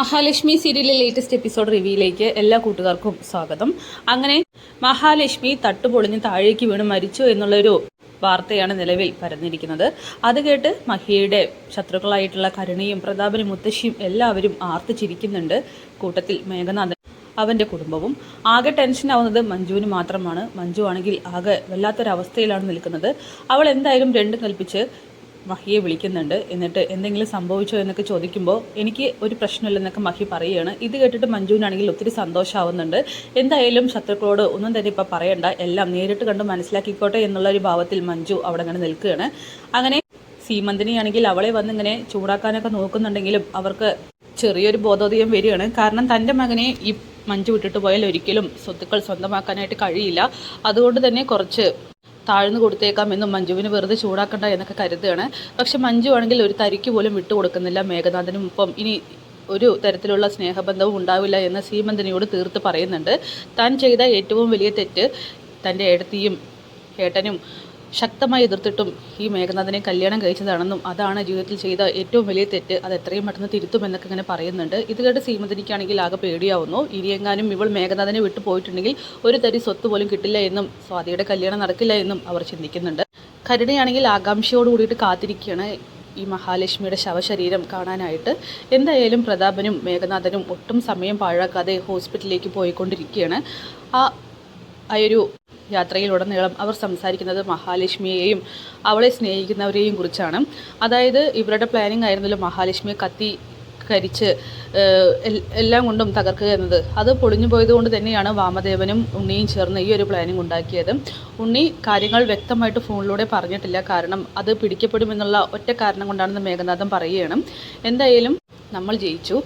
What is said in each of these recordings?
മഹാലക്ഷ്മി സീരിയലിലെ latest episode റിവ്യൂയിലേക്ക് എല്ലാ കൂട്ടുകാർക്കും സ്വാഗതം. അങ്ങനെ മഹാലക്ഷ്മി തട്ടുപൊളിഞ്ഞ് താഴേക്ക് വീണ് മരിച്ചു എന്നുള്ളൊരു വാർത്തയാണ് നിലവിൽ പരന്നിരിക്കുന്നത്. അത് കേട്ട് മഹിയുടെ ശത്രുക്കളായിട്ടുള്ള കരുണയും പ്രതാപനും മുത്തശ്ശിയും എല്ലാവരും ആർത്തിച്ചിരിക്കുന്നുണ്ട് കൂട്ടത്തിൽ മേഘനാഥൻ അവന്റെ കുടുംബവും. ആകെ ടെൻഷൻ ആവുന്നത് മഞ്ജുവിന് മാത്രമാണ്. മഞ്ജു ആണെങ്കിൽ ആകെ വല്ലാത്തൊരവസ്ഥയിലാണ് നിൽക്കുന്നത്. അവൾ എന്തായാലും രണ്ടും കൽപ്പിച്ച് മഹിയെ വിളിക്കുന്നുണ്ട്. എന്നിട്ട് എന്തെങ്കിലും സംഭവിച്ചോ എന്നൊക്കെ ചോദിക്കുമ്പോൾ എനിക്ക് ഒരു പ്രശ്നമില്ലെന്നൊക്കെ മഹി പറയുകയാണ് ഇത് കേട്ടിട്ട് മഞ്ജുവിനാണെങ്കിൽ ഒത്തിരി സന്തോഷമാവുന്നുണ്ട് എന്തായാലും ശത്രുക്കളോട് ഒന്നും തന്നെ ഇപ്പം പറയണ്ട. എല്ലാം നേരിട്ട് കണ്ട് മനസ്സിലാക്കിക്കോട്ടെ എന്നുള്ള ഒരു ഭാവത്തിൽ മഞ്ജു അവിടെ അങ്ങനെ നിൽക്കുകയാണ്. അങ്ങനെ സീമന്തിനിയാണെങ്കിൽ അവളെ വന്നിങ്ങനെ ചൂടാക്കാനൊക്കെ നോക്കുന്നുണ്ടെങ്കിലും അവർക്ക് ചെറിയൊരു ബോധോദയം വരികയാണ്. കാരണം തന്റെ മകനെ ഈ മഞ്ജു വിട്ടിട്ട് പോയാൽ ഒരിക്കലും സ്വത്തുക്കൾ സ്വന്തമാക്കാനായിട്ട് കഴിയില്ല. അതുകൊണ്ട് തന്നെ കുറച്ച് താഴ്ന്നു കൊടുത്തേക്കാമെന്നും മഞ്ജുവിന് വെറുതെ ചൂടാക്കണ്ട എന്നൊക്കെ കരുതുകയാണ്. പക്ഷെ മഞ്ജു ആണെങ്കിൽ ഒരു തരിക്ക് പോലും വിട്ടു കൊടുക്കുന്നില്ല മേഘനാഥനും ഒപ്പം ഇനി ഒരു തരത്തിലുള്ള സ്നേഹബന്ധവും ഉണ്ടാവില്ല എന്ന് സീമന്തനിയോട് തീർത്ത് പറയുന്നുണ്ട്. താൻ ചെയ്ത ഏറ്റവും വലിയ തെറ്റ് തന്റെ ഏടത്തിയും ഏട്ടനും ശക്തമായി എതിർത്തിട്ടും ഈ മേഘനാഥനെ കല്യാണം കഴിച്ചതാണെന്നും അതാണ് ജീവിതത്തിൽ ചെയ്ത ഏറ്റവും വലിയ തെറ്റ്. അത് എത്രയും പെട്ടെന്ന് തിരുത്തുമെന്നൊക്കെ ഇങ്ങനെ പറയുന്നുണ്ട്. ഇത് കേട്ട് സീമതിനിക്കാണെങ്കിൽ ആകെ പേടിയാവുന്നു. ഇനിയെങ്ങാനും ഇവൾ മേഘനാഥനെ വിട്ടു പോയിട്ടുണ്ടെങ്കിൽ ഒരു തരി സ്വത്ത് പോലും കിട്ടില്ല എന്നും സ്വാതിയുടെ കല്യാണം നടക്കില്ല എന്നും അവർ ചിന്തിക്കുന്നുണ്ട്. കരുണയാണെങ്കിൽ ആകാംക്ഷയോട് കൂടിയിട്ട് കാത്തിരിക്കുകയാണ് ഈ മഹാലക്ഷ്മിയുടെ ശവശരീരം കാണാനായിട്ട്. എന്തായാലും പ്രതാപനും മേഘനാഥനും ഒട്ടും സമയം പാഴാക്കാതെ ഹോസ്പിറ്റലിലേക്ക് പോയിക്കൊണ്ടിരിക്കുകയാണ്. ആ ആ ഒരു യാത്രയിലുടനീളം അവർ സംസാരിക്കുന്നത് മഹാലക്ഷ്മിയെയും അവളെ സ്നേഹിക്കുന്നവരെയും കുറിച്ചാണ്. അതായത് ഇവരുടെ പ്ലാനിങ് ആയിരുന്നല്ലോ മഹാലക്ഷ്മിയെ കത്തി കരിച്ച് എല്ലാം കൊണ്ടും തകർക്കുക എന്നത്. അത് പൊളിഞ്ഞു പോയത് കൊണ്ട് തന്നെയാണ് വാമദേവനും ഉണ്ണിയും ചേർന്ന് ഈ ഒരു പ്ലാനിങ് ഉണ്ടാക്കിയത്. ഉണ്ണി കാര്യങ്ങൾ വ്യക്തമായിട്ട് ഫോണിലൂടെ പറഞ്ഞിട്ടില്ല. കാരണം അത് പിടിക്കപ്പെടുമെന്നുള്ള ഒറ്റ കാരണം കൊണ്ടാണെന്ന് മേഘനാഥൻ പറയുകയാണ്. എന്തായാലും നമ്മൾ ജയിച്ചു.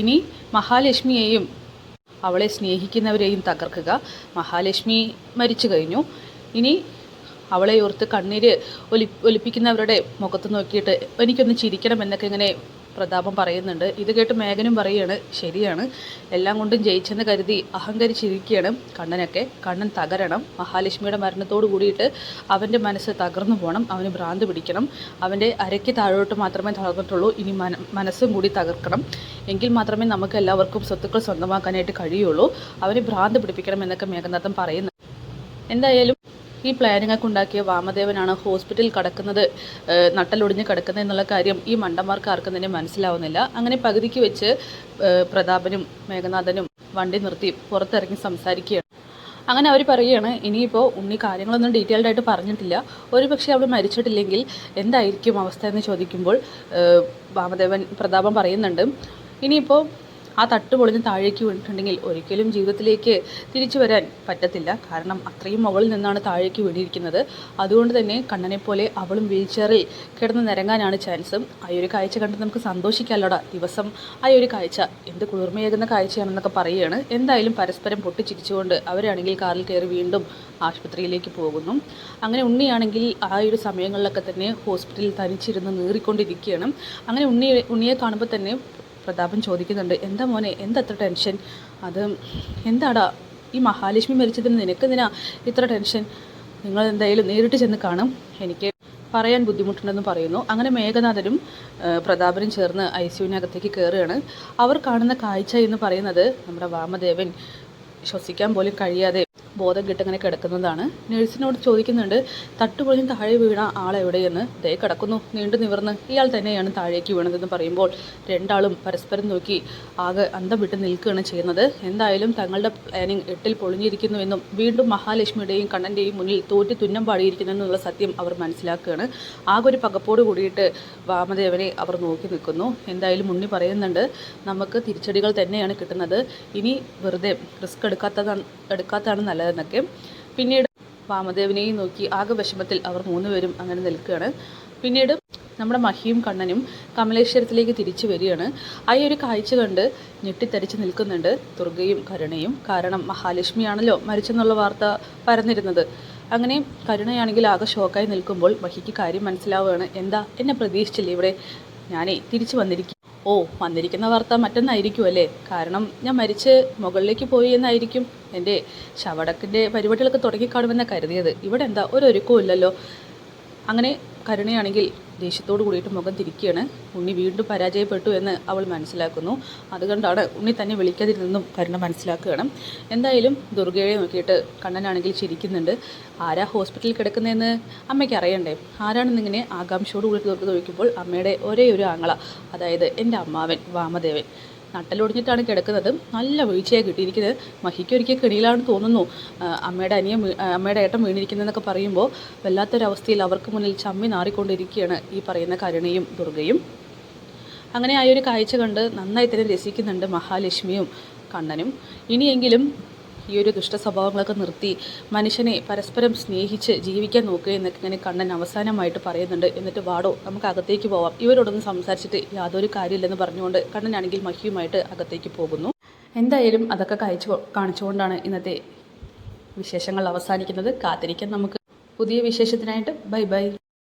ഇനി മഹാലക്ഷ്മിയെയും അവളെ സ്നേഹിക്കുന്നവരെയും തകർക്കുക. മഹാലക്ഷ്മി മരിച്ചു കഴിഞ്ഞു. ഇനി അവളെ ഓർത്ത് കണ്ണീര് ഒലി ഒലിപ്പിക്കുന്നവരുടെ മുഖത്ത് നോക്കിയിട്ട് എനിക്കൊന്ന് ചിരിക്കണം എന്നൊക്കെ ഇങ്ങനെ പ്രതാപം പറയുന്നുണ്ട്. ഇത് കേട്ട് മേഘനും പറയുകയാണ് ശരിയാണ്. എല്ലാം കൊണ്ടും ജയിച്ചെന്ന് കരുതി അഹങ്കരിച്ചിരിക്കുകയാണ് കണ്ണനൊക്കെ. കണ്ണൻ തകരണം. മഹാലക്ഷ്മിയുടെ മരണത്തോട് കൂടിയിട്ട് അവന്റെ മനസ്സ് തകർന്നു പോകണം. അവന് ഭ്രാന്ത് പിടിക്കണം. അവന്റെ അരയ്ക്ക് താഴോട്ട് മാത്രമേ തകർന്നിട്ടുള്ളൂ. ഇനി മന മനസ്സും കൂടി തകർക്കണം. എങ്കിൽ മാത്രമേ നമുക്ക് എല്ലാവർക്കും സ്വത്തുക്കൾ സ്വന്തമാക്കാനായിട്ട് കഴിയുള്ളൂ. അവന് ഭ്രാന്ത് പിടിപ്പിക്കണം എന്നൊക്കെ മേഘനാഥൻ പറയുന്നു. എന്തായാലും ഈ പ്ലാനിങ്ങൊക്കെ ഉണ്ടാക്കിയ വാമദേവനാണ് ഹോസ്പിറ്റലിൽ കിടക്കുന്നത്. നട്ടലൊടിഞ്ഞ് കിടക്കുന്നത് എന്നുള്ള കാര്യം ഈ മണ്ടന്മാർക്ക് ആർക്കും തന്നെ മനസ്സിലാവുന്നില്ല. അങ്ങനെ പകുതിക്ക് വെച്ച് പ്രതാപനും മേഘനാഥനും വണ്ടി നിർത്തി പുറത്തിറങ്ങി സംസാരിക്കുകയാണ്. അങ്ങനെ അവർ പറയുകയാണ് ഇനിയിപ്പോൾ ഉണ്ണി കാര്യങ്ങളൊന്നും ഡീറ്റെയിൽഡ് ആയിട്ട് പറഞ്ഞിട്ടില്ല. ഒരു പക്ഷേ അവൾ മരിച്ചിട്ടില്ലെങ്കിൽ എന്തായിരിക്കും അവസ്ഥ എന്ന് ചോദിക്കുമ്പോൾ വാമദേവൻ പ്രതാപം പറയുന്നുണ്ട്. ഇനിയിപ്പോൾ ആ തട്ട് പൊളിഞ്ഞ് താഴേക്ക് വീണിട്ടുണ്ടെങ്കിൽ ഒരിക്കലും ജീവിതത്തിലേക്ക് തിരിച്ചു വരാൻ പറ്റത്തില്ല. കാരണം അത്രയും മുകളിൽ നിന്നാണ് താഴേക്ക് വീണിരിക്കുന്നത്. അതുകൊണ്ട് തന്നെ കണ്ണനെ പോലെ അവളും വീൽ ചെയറിൽ കിടന്ന് നിരങ്ങാനാണ് ചാൻസ്. ആ ഒരു കാഴ്ച കണ്ട് നമുക്ക് സന്തോഷിക്കാമല്ലോടാ ദിവസം ആ ഒരു കാഴ്ച എന്ത് കുളിർമയേകുന്ന കാഴ്ചയാണെന്നൊക്കെ പറയുകയാണ്. എന്തായാലും പരസ്പരം പൊട്ടിച്ചിരിച്ചുകൊണ്ട് അവരാണെങ്കിൽ കാറിൽ കയറി വീണ്ടും ആശുപത്രിയിലേക്ക് പോകുന്നു. അങ്ങനെ ഉണ്ണിയാണെങ്കിൽ ആ ഒരു സമയങ്ങളിലൊക്കെ തന്നെ ഹോസ്പിറ്റലിൽ തനിച്ചിരുന്ന് നീറിക്കൊണ്ടിരിക്കുകയാണ്. അങ്ങനെ ഉണ്ണി ഉണ്ണിയെ കാണുമ്പോൾ തന്നെ പ്രതാപൻ ചോദിക്കുന്നുണ്ട് എന്താ മോനെ എന്തത്ര ടെൻഷൻ? അത് എന്താടാ ഈ മഹാലക്ഷ്മി മരിച്ചതിന് നിനക്കെന്തിനാ ഇത്ര ടെൻഷൻ? നിങ്ങൾ എന്തായാലും നേരിട്ട് ചെന്ന് കാണും. എനിക്ക് പറയാൻ ബുദ്ധിമുട്ടുണ്ടെന്ന് പറയുന്നു. അങ്ങനെ മേഘനാഥനും പ്രതാപനും ചേർന്ന് ഐ സിയുവിനകത്തേക്ക് കയറുകയാണ് അവർ കാണുന്ന കാഴ്ച എന്ന് പറയുന്നത് നമ്മുടെ വാമദേവൻ ശ്വസിക്കാൻ പോലും കഴിയാതെ ബോധം കിട്ടങ്ങനെ കിടക്കുന്നതാണ്. നഴ്സിനോട് ചോദിക്കുന്നുണ്ട് തട്ടുപൊളിഞ്ഞ് താഴെ വീണ ആളെവിടെയെന്ന് ദേ കിടക്കുന്നു നീണ്ടു നിവർന്ന്. ഇയാൾ തന്നെയാണ് താഴേക്ക് വീണതെന്ന് പറയുമ്പോൾ രണ്ടാളും പരസ്പരം നോക്കി ആകെ അന്തം വിട്ട് നിൽക്കുകയാണ് ചെയ്യുന്നത്. എന്തായാലും തങ്ങളുടെ പ്ലാനിങ് എട്ടിൽ പൊളിഞ്ഞിരിക്കുന്നുവെന്നും വീണ്ടും മഹാലക്ഷ്മിയുടെയും കണ്ണന്റെയും മുന്നിൽ തോറ്റി തുന്നം പാടിയിരിക്കുന്നു എന്നുള്ള സത്യം അവർ മനസ്സിലാക്കുകയാണ്. ആകെ ഒരു പകപ്പോട് കൂടിയിട്ട് വാമദേവനെ അവർ നോക്കി നിൽക്കുന്നു. എന്തായാലും ഉണ്ണി പറയുന്നുണ്ട് നമുക്ക് തിരിച്ചടികൾ തന്നെയാണ് കിട്ടുന്നത്. ഇനി വെറുതെ റിസ്ക് എടുക്കാത്തതാണ് എടുക്കാത്തതാണ് നല്ലതെന്നൊക്കെ പിന്നീട് വാമദേവനെയും നോക്കി ആകെ വിഷമത്തിൽ അവർ മൂന്നുപേരും അങ്ങനെ നിൽക്കുകയാണ്. പിന്നീട് നമ്മുടെ മഹിയും കണ്ണനും കമലേശ്വരത്തിലേക്ക് തിരിച്ചു വരികയാണ്. ആ ഒരു കാഴ്ച കണ്ട് ഞെട്ടിത്തരിച്ച് നിൽക്കുന്നുണ്ട് ദുർഗയും കരുണയും. കാരണം മഹാലക്ഷ്മിയാണല്ലോ മരിച്ചെന്നുള്ള വാർത്ത പരന്നിരുന്നത്. അങ്ങനെ കരുണയാണെങ്കിൽ ആകെ ഷോക്കായി നിൽക്കുമ്പോൾ മഹിക്ക് കാര്യം മനസ്സിലാവുകയാണ്. എന്താ? എന്നെ പ്രതീക്ഷിച്ചില്ലേ ഇവിടെ? ഞാനേ തിരിച്ചു വന്നിരിക്കും ഓ വന്നിരിക്കുന്ന വാർത്ത മറ്റൊന്നായിരിക്കും അല്ലേ? കാരണം ഞാൻ മരിച്ച് മുകളിലേക്ക് പോയി എന്നായിരിക്കും എന്റെ ശവടക്കിന്റെ പരിപാടികളൊക്കെ തുടങ്ങിക്കാണുമെന്നാണ് കരുതിയത്. ഇവിടെ എന്താ ഒരു ഒരുക്കവും ഇല്ലല്ലോ. അങ്ങനെ കരുണയാണെങ്കിൽ ദേഷ്യത്തോട് കൂടിയിട്ട് മുഖം തിരിക്കുകയാണ്. ഉണ്ണി വീണ്ടും പരാജയപ്പെട്ടു എന്ന് അവൾ മനസ്സിലാക്കുന്നു. അതുകൊണ്ടാണ് ഉണ്ണി തന്നെ വിളിക്കാതിരുന്നെന്നും കരുണ മനസ്സിലാക്കുകയാണ്. എന്തായാലും ദുർഗയെ നോക്കിയിട്ട് കണ്ണനാണെങ്കിൽ ചിരിക്കുന്നുണ്ട്. ആരാ ഹോസ്പിറ്റലിൽ കിടക്കുന്നതെന്ന് അമ്മയ്ക്ക് അറിയണ്ടേ? ആരാണെന്നിങ്ങനെ ആകാംക്ഷയോട് കൂടി ദുർഗ ചോദിക്കുമ്പോൾ അമ്മയുടെ ഒരേ ഒരു ആങ്ങള അതായത് എന്റെ അമ്മാവൻ വാമദേവൻ. നട്ടലൊടിഞ്ഞിട്ടാണ് കിടക്കുന്നത്. നല്ല വീഴ്ചയാണ് കിട്ടിയിരിക്കുന്നത്. മഹിക്കൊരിക്കൽ കിടിയിലാണെന്ന് തോന്നുന്നു. അമ്മയുടെ അനിയൻ അമ്മയുടെ ഏട്ടൻ വീണിരിക്കുന്നതെന്നൊക്കെ പറയുമ്പോൾ വല്ലാത്തൊരവസ്ഥയിൽ അവർക്ക് മുന്നിൽ ചമ്മി നാറിക്കൊണ്ടിരിക്കുകയാണ് ഈ പറയുന്ന കരുണയും ദുർഗയും. അങ്ങനെ ആ ഒരു കാഴ്ച കണ്ട് നന്നായി തന്നെ രസിക്കുന്നുണ്ട് മഹാലക്ഷ്മിയും കണ്ണനും. ഇനിയെങ്കിലും ഈ ഒരു ദുഷ്ട സ്വഭാവങ്ങളൊക്കെ നിർത്തി മനുഷ്യനെ പരസ്പരം സ്നേഹിച്ച് ജീവിക്കാൻ നോക്കുക എന്നൊക്കെ ഇങ്ങനെ കണ്ണൻ അവസാനമായിട്ട് പറയുന്നുണ്ട്. എന്നിട്ട് വാടോ നമുക്ക് അകത്തേക്ക് പോവാം. ഇവരോടൊന്നും സംസാരിച്ചിട്ട് യാതൊരു കാര്യമില്ലെന്ന് പറഞ്ഞുകൊണ്ട് കണ്ണനാണെങ്കിൽ മഹിയുമായിട്ട് അകത്തേക്ക് പോകുന്നു. എന്തായാലും അതൊക്കെ കഴിച്ചു കാണിച്ചുകൊണ്ടാണ് ഇന്നത്തെ വിശേഷങ്ങൾ അവസാനിക്കുന്നത്. കാത്തിരിക്കാൻ നമുക്ക്. പുതിയ വിശേഷത്തിനായിട്ട് ബൈ ബൈ.